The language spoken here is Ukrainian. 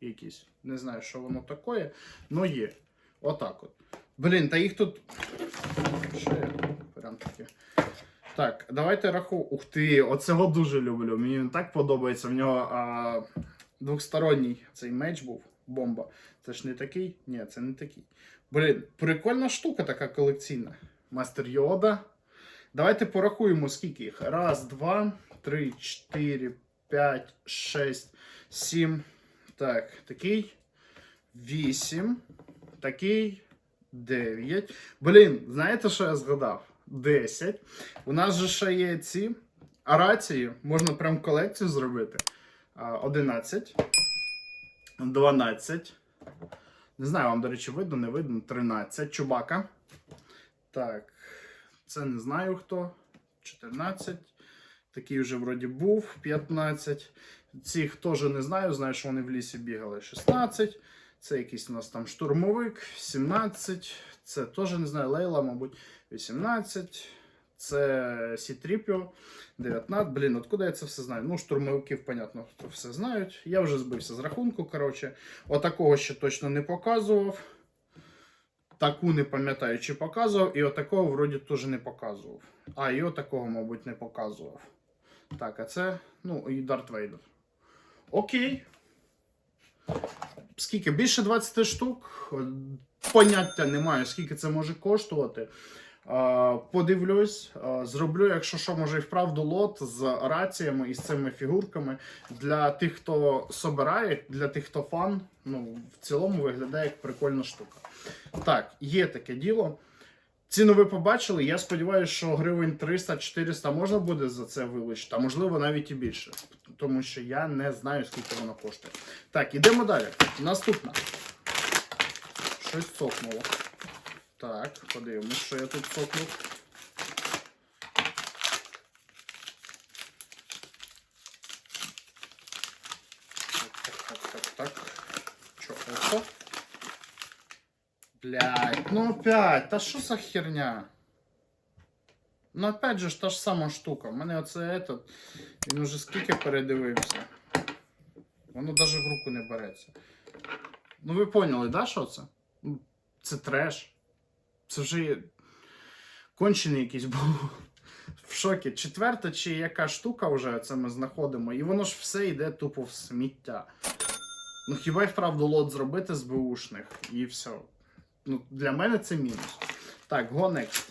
якісь. Не знаю, що воно таке, але є. Отак от. Блін, та їх тут. Що? Прям таке. Так, давайте раху. Ух ти, оцього дуже люблю. Мені він так подобається. В нього а, двохсторонній цей меч був. Бомба. Це ж не такий? Ні, це не такий. Блін, прикольна штука така колекційна. Мастер Йода. Давайте порахуємо, скільки їх. Раз, два, три, чотири, п'ять, шесть, сім. Так, такий. Вісім. Такий. Дев'ять. Блін, знаєте, що я згадав? Десять. У нас же ще є ці арації. Можна прям колекцію зробити. А, Одинадцять. Дванадцять. Не знаю, вам, до речі, видно, не видно. 13. Чубака. Так. Це не знаю хто. 14. Такий вже вроді був. 15. Цих теж не знаю. Знаю, що вони в лісі бігали. 16. Це якийсь у нас там штурмовик. 17. Це теж не знаю. Лейла, мабуть, 18. Це Сітріпіо 19. Блін, откуда я це все знаю? Ну, штурмовиків, понятно, хто все знають. Я вже збився з рахунку. Коротше, отакого ще точно не показував. Таку не пам'ятаю, чи показував, і отакого вроді теж не показував. А, і отакого, мабуть, не показував. Так, а це, ну, і Дарт Вейдер. Окей. Скільки? Більше 20 штук. Поняття немає, скільки це може коштувати. А, Подивлюсь, зроблю, якщо що, може і вправду лот з раціями і з цими фігурками. Для тих, хто собирає, для тих, хто фан, ну, в цілому виглядає як прикольна штука. Так, є таке діло. Ціну ви побачили. Я сподіваюся, що гривень 300-400 можна буде за це вилучити, а можливо навіть і більше. Тому що я не знаю, скільки воно коштує. Так, ідемо далі. Наступна. Щось цокнуло. Так, подивимось, що я тут цокнув. Так, так, так. Чо, опа. Блядь, ну опять, та що за херня? Ну опять же ж та ж сама штука. У мене оце этот, він уже скільки передивився. Воно навіть в руку не береться. Ну ви поняли, да, що це? Це треш. Це вже кончений якийсь був. В шокі. Четверта чи яка штука вже це ми знаходимо, і воно ж все йде тупо в сміття. Ну хіба й вправду лот зробити з бушних і все. Ну, для мене це мінус. Так, go next.